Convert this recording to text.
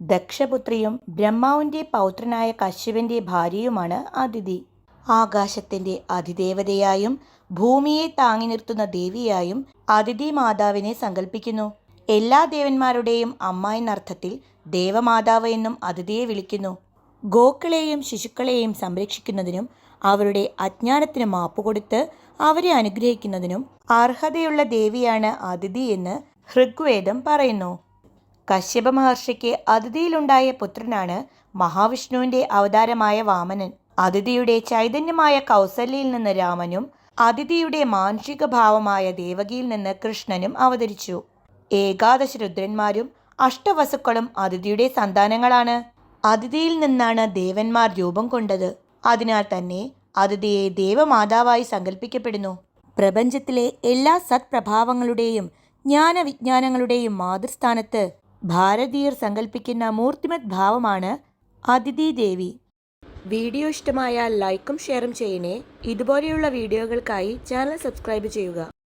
ദക്ഷപുത്രിയും ബ്രഹ്മാവിന്റെ പൗത്രനായ കശ്യപന്റെ ഭാര്യയുമാണ് അതിഥി. ആകാശത്തിന്റെ അതിദേവതയായും ഭൂമിയെ താങ്ങി നിർത്തുന്ന ദേവിയായും അതിഥി മാതാവിനെ സങ്കല്പിക്കുന്നു എല്ലാ ദേവന്മാരുടെയും അമ്മ എന്നർത്ഥത്തിൽ ദേവമാതാവ് എന്നും അതിഥിയെ വിളിക്കുന്നു. ഗോക്കളെയും ശിശുക്കളെയും സംരക്ഷിക്കുന്നതിനും അവരുടെ അജ്ഞാനത്തിന് മാപ്പുകൊടുത്ത് അവരെ അനുഗ്രഹിക്കുന്നതിനും അർഹതയുള്ള ദേവിയാണ് അതിഥി എന്ന് ഋഗ്വേദം പറയുന്നു. കശ്യപ മഹർഷിക്ക് അതിഥിയിലുണ്ടായ പുത്രനാണ് മഹാവിഷ്ണുവിന്റെ അവതാരമായ വാമനൻ. അതിഥിയുടെ ചൈതന്യമായ കൗസല്യയിൽ നിന്ന് രാമനും അതിഥിയുടെ മാനുഷിക ഭാവമായ ദേവകിയിൽ നിന്ന് കൃഷ്ണനും അവതരിച്ചു. ഏകാദശ രുദ്രന്മാരും അഷ്ടവസുക്കളും അതിഥിയുടെ സന്താനങ്ങളാണ്. അതിഥിയിൽ നിന്നാണ് ദേവന്മാർ രൂപം കൊണ്ടത്. അതിനാൽ തന്നെ അതിഥിയെ ദേവമാതാവായി സങ്കല്പിക്കപ്പെടുന്നു പ്രപഞ്ചത്തിലെ എല്ലാ സത്പ്രഭാവങ്ങളുടെയും ജ്ഞാനവിജ്ഞാനങ്ങളുടെയും മാതൃസ്ഥാനത്ത് ഭാരതീയർ സങ്കല്പിക്കുന്ന മൂർത്തിമത് ഭാവമാണ് അതിഥി ദേവി. വീഡിയോ ഇഷ്ടമായാൽ ലൈക്കും ഷെയറും ചെയ്യണേ. ഇതുപോലെയുള്ള വീഡിയോകൾക്കായി ചാനൽ സബ്സ്ക്രൈബ് ചെയ്യുക.